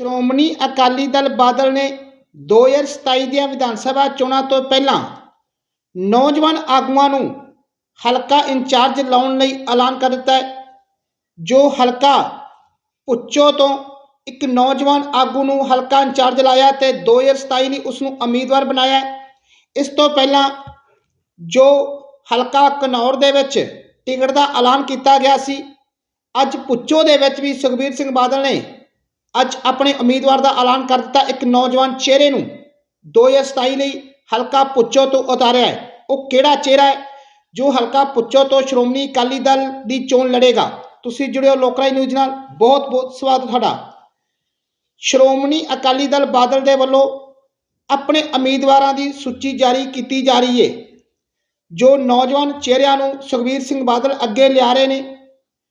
ਸ਼੍ਰੋਮਣੀ ਅਕਾਲੀ ਦਲ ਬਾਦਲ ਨੇ 2027 ਦੀਆਂ ਵਿਧਾਨ ਸਭਾ ਚੋਣਾਂ ਤੋਂ ਪਹਿਲਾਂ ਨੌਜਵਾਨ ਆਗੂਆਂ ਨੂੰ ਹਲਕਾ ਇੰਚਾਰਜ ਲਾਉਣ ਲਈ ਐਲਾਨ ਕਰ ਦਿੱਤਾ ਹੈ, ਜੋ ਹਲਕਾ ਉੱਚੋ ਤੋਂ ਇੱਕ ਨੌਜਵਾਨ ਆਗੂ ਨੂੰ ਹਲਕਾ ਇੰਚਾਰਜ ਲਾਇਆ ਤੇ 2027 ਲਈ ਉਸ ਨੂੰ ਉਮੀਦਵਾਰ ਬਣਾਇਆ ਇਸ ਤੋਂ ਪਹਿਲਾਂ ਜੋ ਹਲਕਾ ਕਨੌਰ ਦੇ ਵਿੱਚ ਟਿਕਟ ਦਾ ਐਲਾਨ ਕੀਤਾ ਗਿਆ ਸੀ, ਅੱਜ ਪੁੱਚੋ ਦੇ ਵਿੱਚ ਵੀ ਸੁਖਬੀਰ ਸਿੰਘ ਬਾਦਲ ਨੇ ਅੱਜ ਆਪਣੇ ਉਮੀਦਵਾਰ ਦਾ ਐਲਾਨ ਕਰ ਦਿੱਤਾ ਇੱਕ ਨੌਜਵਾਨ ਚਿਹਰੇ ਨੂੰ। 2027 ਲਈ ਹਲਕਾ ਪੁੱਚੋ ਤੋਂ ਉਤਾਰਿਆ ਹੈ। ਉਹ ਕਿਹੜਾ ਚਿਹਰਾ ਹੈ ਜੋ ਹਲਕਾ ਪੁੱਚੋ ਤੋਂ ਸ਼੍ਰੋਮਣੀ ਅਕਾਲੀ ਦਲ ਦੀ ਚੋਣ ਲੜੇਗਾ? ਤੁਸੀਂ ਜੁੜਿਓ ਲੋਕਰਾਈ ਨਿਊਜ਼ ਨਾਲ। ਬਹੁਤ ਬਹੁਤ ਸਵਾਗਤ ਤੁਹਾਡਾ। ਸ਼੍ਰੋਮਣੀ ਅਕਾਲੀ ਦਲ ਬਾਦਲ ਦੇ ਵੱਲੋਂ ਆਪਣੇ ਉਮੀਦਵਾਰਾਂ ਦੀ ਸੂਚੀ ਜਾਰੀ ਕੀਤੀ ਜਾ ਰਹੀ ਹੈ, ਜੋ ਨੌਜਵਾਨ ਚਿਹਰਿਆਂ ਨੂੰ ਸੁਖਬੀਰ ਸਿੰਘ ਬਾਦਲ ਅੱਗੇ ਲਿਆ ਰਹੇ ਨੇ।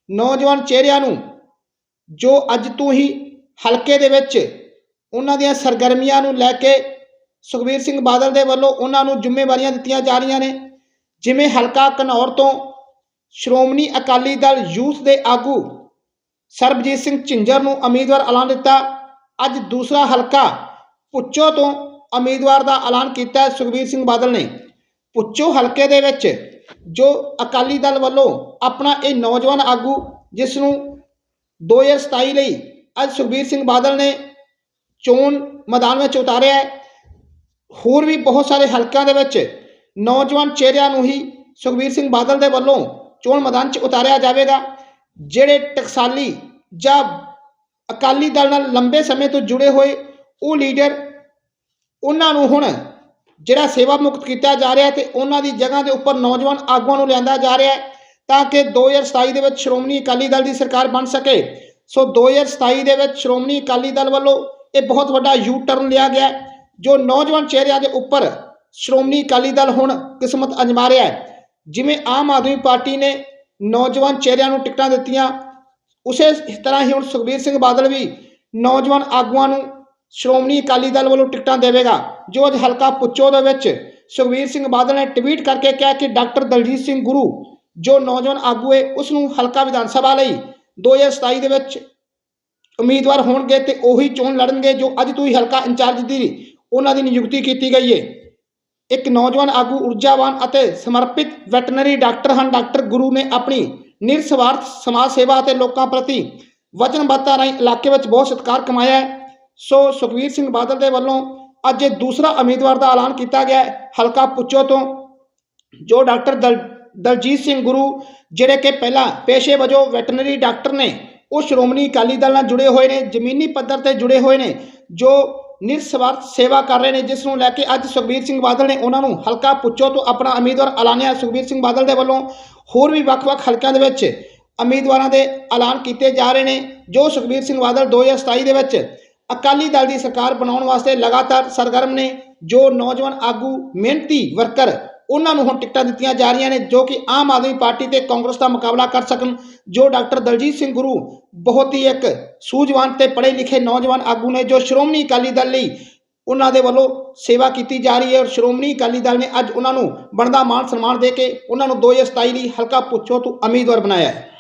ਨੌਜਵਾਨ ਚਿਹਰਿਆਂ ਨੂੰ ਜੋ ਅੱਜ ਤੋਂ ਹੀ ਹਲਕੇ ਦੇ ਵਿੱਚ ਉਹਨਾਂ ਦੀਆਂ ਸਰਗਰਮੀਆਂ ਨੂੰ ਲੈ ਕੇ ਸੁਖਬੀਰ ਸਿੰਘ ਬਾਦਲ ਦੇ ਵੱਲੋਂ ਉਹਨਾਂ ਨੂੰ ਜ਼ਿੰਮੇਵਾਰੀਆਂ ਦਿੱਤੀਆਂ ਜਾ ਰਹੀਆਂ ਨੇ। ਜਿਵੇਂ ਹਲਕਾ ਘਨੌਰ ਤੋਂ ਸ਼੍ਰੋਮਣੀ ਅਕਾਲੀ ਦਲ ਯੂਥ ਦੇ ਆਗੂ ਸਰਬਜੀਤ ਸਿੰਘ ਝਿੰਜਰ ਨੂੰ ਉਮੀਦਵਾਰ ਐਲਾਨ ਦਿੱਤਾ। ਅੱਜ ਦੂਸਰਾ ਹਲਕਾ ਪੁੱਚੋ ਤੋਂ ਉਮੀਦਵਾਰ ਦਾ ਐਲਾਨ ਕੀਤਾ ਸੁਖਬੀਰ ਸਿੰਘ ਬਾਦਲ ਨੇ। ਪੁੱਚੋ ਹਲਕੇ ਦੇ ਵਿੱਚ ਜੋ ਅਕਾਲੀ ਦਲ ਵੱਲੋਂ ਆਪਣਾ ਇਹ ਨੌਜਵਾਨ ਆਗੂ, ਜਿਸ ਨੂੰ 2027 ਲਈ ਅੱਜ ਸੁਖਬੀਰ ਸਿੰਘ ਬਾਦਲ ਨੇ ਚੋਣ ਮੈਦਾਨ ਵਿੱਚ ਉਤਾਰਿਆ ਹੈ। ਹੋਰ ਵੀ ਬਹੁਤ ਸਾਰੇ ਹਲਕਿਆਂ ਦੇ ਵਿੱਚ ਨੌਜਵਾਨ ਚਿਹਰਿਆਂ ਨੂੰ ਹੀ ਸੁਖਬੀਰ ਸਿੰਘ ਬਾਦਲ ਦੇ ਵੱਲੋਂ ਚੋਣ ਮੈਦਾਨ 'ਚ ਉਤਾਰਿਆ ਜਾਵੇਗਾ, ਜਿਹੜੇ ਟਕਸਾਲੀ ਜਾਂ ਅਕਾਲੀ ਦਲ ਨਾਲ ਲੰਬੇ ਸਮੇਂ ਤੋਂ ਜੁੜੇ ਹੋਏ ਉਹ ਲੀਡਰ, ਉਹਨਾਂ ਨੂੰ ਹੁਣ ਜਿਹੜਾ ਸੇਵਾ ਮੁਕਤ ਕੀਤਾ ਜਾ ਰਿਹਾ ਤੇ ਉਹਨਾਂ ਦੀ ਜਗ੍ਹਾ ਦੇ ਉੱਪਰ ਨੌਜਵਾਨ ਆਗੂਆਂ ਨੂੰ ਲਿਆਂਦਾ ਜਾ ਰਿਹਾ ਤਾਂ ਕਿ 2027 ਦੇ ਵਿੱਚ ਸ਼੍ਰੋਮਣੀ ਅਕਾਲੀ ਦਲ ਦੀ ਸਰਕਾਰ ਬਣ ਸਕੇ। ਸੋ 2027 ਦੇ ਵਿੱਚ ਸ਼੍ਰੋਮਣੀ ਅਕਾਲੀ ਦਲ ਵੱਲੋਂ ਇਹ ਬਹੁਤ ਵੱਡਾ ਯੂ ਟਰਨ ਲਿਆ ਗਿਆ ਜੋ ਨੌਜਵਾਨ ਚਿਹਰਿਆਂ ਦੇ ਉੱਪਰ ਸ਼੍ਰੋਮਣੀ ਅਕਾਲੀ ਦਲ ਹੁਣ ਕਿਸਮਤ ਅਜਮਾ ਰਿਹਾ ਹੈ। ਜਿਵੇਂ ਆਮ ਆਦਮੀ ਪਾਰਟੀ ਨੇ ਨੌਜਵਾਨ ਚਿਹਰਿਆਂ ਨੂੰ ਟਿਕਟਾਂ ਦਿੱਤੀਆਂ, ਉਸੇ ਤਰ੍ਹਾਂ ਹੀ ਹੁਣ ਸੁਖਬੀਰ ਸਿੰਘ ਬਾਦਲ ਵੀ ਨੌਜਵਾਨ ਆਗੂਆਂ ਨੂੰ ਸ਼੍ਰੋਮਣੀ ਅਕਾਲੀ ਦਲ ਵੱਲੋਂ ਟਿਕਟਾਂ ਦੇਵੇਗਾ, ਜੋ ਅੱਜ ਹਲਕਾ ਪੁੱਚੋ ਦੇ ਵਿੱਚ ਸੁਖਬੀਰ ਸਿੰਘ ਬਾਦਲ ਨੇ ਟਵੀਟ ਕਰਕੇ ਕਿਹਾ ਕਿ ਡਾਕਟਰ ਦਲਜੀਤ ਸਿੰਘ ਗੁਰੂ, ਜੋ ਨੌਜਵਾਨ ਆਗੂ ਹੈ ਉਸ ਨੂੰ ਹਲਕਾ ਵਿਧਾਨ ਸਭਾ ਲਈ 2027 ਦੇ ਵਿੱਚ ਉਮੀਦਵਾਰ ਹੋਣਗੇ ਤੇ ਉਹੀ ਚੋਣ ਲੜਨਗੇ ਜੋ ਅੱਜ ਤੋਂ ਹੀ ਹਲਕਾ ਇੰਚਾਰਜ ਦੀ ਉਹਨਾਂ ਦੀ ਨਿਯੁਕਤੀ ਕੀਤੀ ਗਈ ਹੈ। ਇੱਕ ਨੌਜਵਾਨ ਆਗੂ, ਊਰਜਾਵਾਨ ਅਤੇ ਸਮਰਪਿਤ ਵੈਟਰਨਰੀ ਡਾਕਟਰ ਹਨ। ਡਾਕਟਰ ਗੁਰੂ ਨੇ ਆਪਣੀ ਨਿਰਸਵਾਰਥ ਸਮਾਜ ਸੇਵਾ ਅਤੇ ਲੋਕਾਂ ਪ੍ਰਤੀ ਵਚਨਬੱਧਤਾ ਰਾਹੀਂ ਇਲਾਕੇ ਵਿੱਚ ਬਹੁਤ ਸਤਿਕਾਰ ਕਮਾਇਆ ਹੈ। ਸੋ ਸੁਖਵੀਰ ਸਿੰਘ ਬਾਦਲ ਦੇ ਵੱਲੋਂ ਅੱਜ ਇਹ ਦੂਸਰਾ ਉਮੀਦਵਾਰ ਦਾ ਐਲਾਨ ਕੀਤਾ ਗਿਆ ਹੈ। ਹਲਕਾ ਪੁੱਚੋ ਤੋਂ ਜੋ ਡਾਕਟਰ ਦਲ ਦਲਜੀਤ ਸਿੰਘ ਗੁਰੂ, ਜਿਹੜੇ ਕਿ ਪਹਿਲਾਂ ਪੇਸ਼ੇ ਵਜੋਂ ਵੈਟਰਨਰੀ ਡਾਕਟਰ ਨੇ, ਉਹ ਸ਼੍ਰੋਮਣੀ ਅਕਾਲੀ ਦਲ ਨਾਲ ਜੁੜੇ ਹੋਏ ਨੇ, ਜ਼ਮੀਨੀ ਪੱਧਰ ਤੇ ਜੁੜੇ ਹੋਏ ਨੇ, ਜੋ ਨਿਰਸਵਾਰਥ ਸੇਵਾ ਕਰ ਰਹੇ ਨੇ, ਜਿਸ ਨੂੰ ਲੈ ਕੇ ਅੱਜ ਸੁਖਬੀਰ ਸਿੰਘ ਬਾਦਲ ਨੇ ਉਹਨਾਂ ਨੂੰ ਹਲਕਾ ਪੁੱਛੋ ਤੋਂ ਆਪਣਾ ਉਮੀਦਵਾਰ ਐਲਾਨਿਆ। ਸੁਖਬੀਰ ਸਿੰਘ ਬਾਦਲ ਦੇ ਵੱਲੋਂ ਹੋਰ ਵੀ ਵੱਖ-ਵੱਖ ਹਲਕਿਆਂ ਦੇ ਵਿੱਚ ਉਮੀਦਵਾਰਾਂ ਦੇ ਐਲਾਨ ਕੀਤੇ ਜਾ ਰਹੇ ਨੇ, ਜੋ ਸੁਖਬੀਰ ਸਿੰਘ ਬਾਦਲ 2027 ਦੇ ਵਿੱਚ ਅਕਾਲੀ ਦਲ ਦੀ ਸਰਕਾਰ ਬਣਾਉਣ ਵਾਸਤੇ ਲਗਾਤਾਰ ਸਰਗਰਮ ਨੇ, ਜੋ ਨੌਜਵਾਨ ਆਗੂ, ਮਿਹਨਤੀ ਵਰਕਰ ਉਹਨਾਂ ਨੂੰ ਹੁਣ ਟਿਕਟਾਂ ਦਿੱਤੀਆਂ ਜਾ ਰਹੀਆਂ ਨੇ ਜੋ ਕਿ ਆਮ ਆਦਮੀ ਪਾਰਟੀ ਤੇ ਕਾਂਗਰਸ ਦਾ ਮੁਕਾਬਲਾ ਕਰ ਸਕਣ, ਜੋ ਡਾਕਟਰ ਦਲਜੀਤ ਸਿੰਘ ਗੁਰੂ ਬਹੁਤ ਹੀ ਇੱਕ ਸੂਝਵਾਨ ਤੇ ਪੜ੍ਹੇ ਲਿਖੇ ਨੌਜਵਾਨ ਆਗੂ ਨੇ, ਜੋ ਸ਼੍ਰੋਮਣੀ ਅਕਾਲੀ ਦਲ ਲਈ ਉਹਨਾਂ ਦੇ ਵੱਲੋਂ ਸੇਵਾ ਕੀਤੀ ਜਾ ਰਹੀ ਹੈ ਔਰ ਸ਼੍ਰੋਮਣੀ ਅਕਾਲੀ ਦਲ ਨੇ ਅੱਜ ਉਹਨਾਂ ਨੂੰ ਬਣਦਾ ਮਾਨ ਸਨਮਾਨ ਦੇ ਕੇ ਉਹਨਾਂ ਨੂੰ 2027 ਲਈ ਹਲਕਾ ਪੁੱਛੋ ਤੋਂ ਉਮੀਦਵਾਰ ਬਣਾਇਆ ਹੈ।